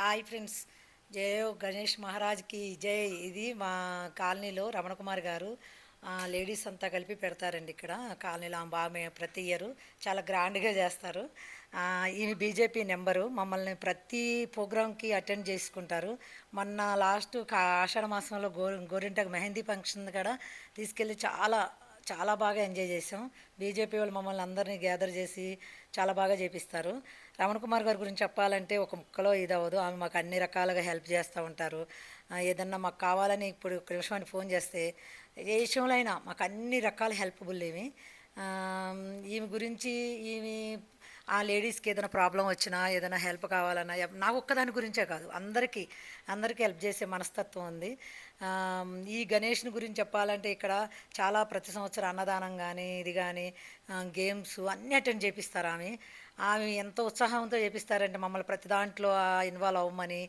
Hi friends. జయ గణేష్ మహారాజ్కి జై ఇది మా కాలనీలో రమణ కుమార్ గారు లేడీస్ అంతా కలిపి పెడతారండి ఇక్కడ కాలనీలో ఆమె బాగా ప్రతి ఇయర్ చాలా గ్రాండ్గా చేస్తారు. ఈమె బీజేపీ నెంబరు మమ్మల్ని ప్రతి ప్రోగ్రాంకి అటెండ్ చేసుకుంటారు. మొన్న లాస్ట్ ఆషాఢ మాసంలో గో గోరింటకు మెహందీ ఫంక్షన్ కూడా తీసుకెళ్ళి చాలా చాలా బాగా ఎంజాయ్ చేసాం బీజేపీ వాళ్ళు మమ్మల్ని అందరినీ గ్యాదర్ చేసి చాలా బాగా చేపిస్తారు. రమణ కుమార్ గారి గురించి చెప్పాలంటే ఒక ముక్కలో ఇది అవ్వదు. ఆమె మాకు అన్ని రకాలుగా హెల్ప్ చేస్తూ ఉంటారు. ఏదన్నా మాకు కావాలని ఇప్పుడు ఒక నిమిషం ఫోన్ చేస్తే ఏ విషయంలో అయినా మాకు అన్ని రకాల హెల్ప్ఫుల్ ఏమి ఈమె గురించి ఈమె ఆ లేడీస్కి ఏదైనా ప్రాబ్లం వచ్చినా ఏదైనా హెల్ప్ కావాలన్నా నాకు ఒక్కదాని గురించే కాదు. అందరికీ అందరికీ హెల్ప్ చేసే మనస్తత్వం ఉంది. ఈ గణేష్ని గురించి చెప్పాలంటే ఇక్కడ చాలా ప్రతి సంవత్సరం అన్నదానం కానీ ఇది కానీ గేమ్స్ అన్నీ అటెండ్ చేపిస్తారు ఆమె. ఆమె ఎంతో ఉత్సాహంతో చేపిస్తారంటే మమ్మల్ని ప్రతి దాంట్లో ఇన్వాల్వ్ అవ్వమని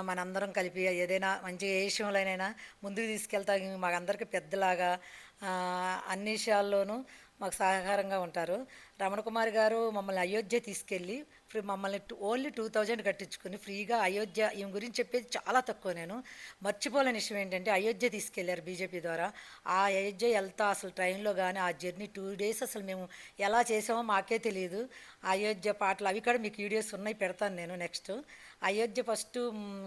మనందరం కలిపి ఏదైనా మంచి ఏ విషయంలోనైనా ముందుకు తీసుకెళ్తా. మాకు పెద్దలాగా అన్ని విషయాల్లోనూ మాకు సహకారంగా ఉంటారు. రమణ కుమార్ గారు మమ్మల్ని అయోధ్య తీసుకెళ్ళి ఫ్రీ మమ్మల్ని ఓన్లీ టూ థౌజండ్ కట్టించుకుని ఫ్రీగా అయోధ్య ఈమె గురించి చెప్పేది చాలా తక్కువ నేను. మర్చిపోలేని విషయం ఏంటంటే అయోధ్య తీసుకెళ్ళారు బీజేపీ ద్వారా. ఆ అయోధ్య వెళ్తా అసలు ట్రైన్లో కానీ ఆ జర్నీ టూ డేస్ అసలు మేము ఎలా చేసామో మాకే తెలియదు అయోధ్య పాటలు అవి కూడా మీకు వీడియోస్ ఉన్నాయి పెడతాను నేను నెక్స్ట్. అయోధ్య ఫస్ట్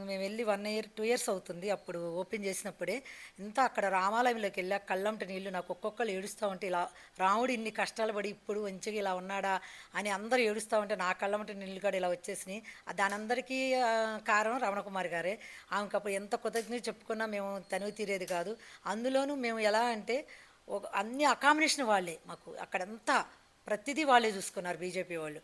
మేము వెళ్ళి వన్ ఇయర్ టూ ఇయర్స్ అవుతుంది అప్పుడు ఓపెన్ చేసినప్పుడే. ఇంత అక్కడ రామాలయంలోకి వెళ్ళా కళ్ళంట నీళ్ళు నాకు ఒక్కొక్కరు ఏడుస్తూ ఉంటే ఇలా రాముడు ఇన్ని కష్టాలు పడి ఇప్పుడు మంచిగా ఇలా ఉన్నాడా? అని అందరూ ఏడుస్తూ ఉంటే నా కళ్ళమంట నీళ్ళు కూడా ఇలా వచ్చేసినాయి. దాని అందరికీ కారణం రమణకుమార్ గారే. ఆమెకు అప్పుడు ఎంత కృతజ్ఞత చెప్పుకున్నా మేము తనివి తీరేది కాదు. అందులోనూ మేము ఎలా అంటే ఒక అన్ని అకామిడేషన్ వాళ్ళే మాకు. అక్కడంతా ప్రతిదీ వాళ్ళే చూసుకున్నారు బీజేపీ వాళ్ళు.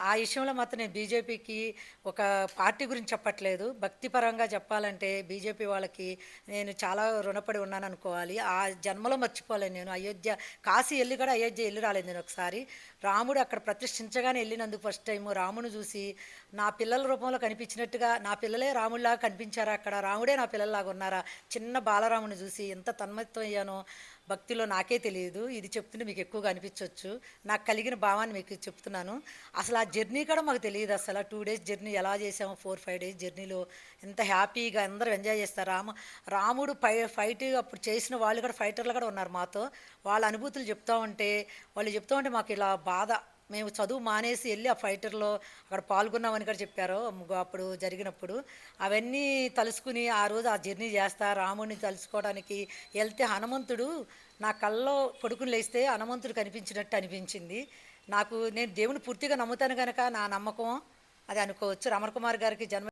ఆ, విషయంలో మాత్రం నేను బీజేపీకి ఒక పార్టీ గురించి చెప్పట్లేదు. భక్తిపరంగా చెప్పాలంటే బీజేపీ వాళ్ళకి నేను చాలా రుణపడి ఉన్నాను అనుకోవాలి. ఆ జన్మలో మర్చిపోలేను నేను. అయోధ్య కాశీ వెళ్ళి కూడా అయోధ్య వెళ్ళి రాలేదు నేను ఒకసారి. రాముడు అక్కడ ప్రతిష్ఠించగానే వెళ్ళినందుకు ఫస్ట్ టైం రాముడు చూసి నా పిల్లల రూపంలో కనిపించినట్టుగా నా పిల్లలే రాముడిలాగా కనిపించారా అక్కడ? రాముడే నా పిల్లల్లాగా ఉన్నారా? చిన్న బాలరాముని చూసి ఎంత తన్మత్వం అయ్యానో. భక్తిలో నాకే తెలియదు. ఇది చెప్తుంటే మీకు ఎక్కువగా అనిపించవచ్చు నాకు కలిగిన భావాన్ని మీకు చెప్తున్నాను. అసలు ఆ జర్నీ కూడా మాకు తెలియదు అసలు. టూ డేస్ జర్నీ ఎలా చేసాము? ఫోర్ ఫైవ్ డేస్ జర్నీలో ఎంత హ్యాపీగా అందరూ ఎంజాయ్ చేస్తారు. రామ రాముడు ఫై ఫైట్ అప్పుడు చేసిన వాళ్ళు కూడా ఫైటర్లు కూడా ఉన్నారు మాతో. వాళ్ళ అనుభూతులు చెప్తా ఉంటే వాళ్ళు చెప్తా ఉంటే మాకు ఇలా బాధ మేము చదువు మానేసి వెళ్ళి ఆ ఫైటర్లో అక్కడ పాల్గొన్నామని కూడా చెప్పారు. అప్పుడు జరిగినప్పుడు. అవన్నీ తలుసుకుని ఆ రోజు ఆ జర్నీ చేస్తా రాముడిని తలుసుకోవడానికి వెళ్తే హనుమంతుడు నా కళ్ళలో పడుకుని లేస్తే హనుమంతుడు కనిపించినట్టు అనిపించింది. నాకు నేను దేవుని పూర్తిగా నమ్ముతాను కనుక నా నమ్మకం అది అనుకోవచ్చు. రమణ కుమార్ గారికి జన్మ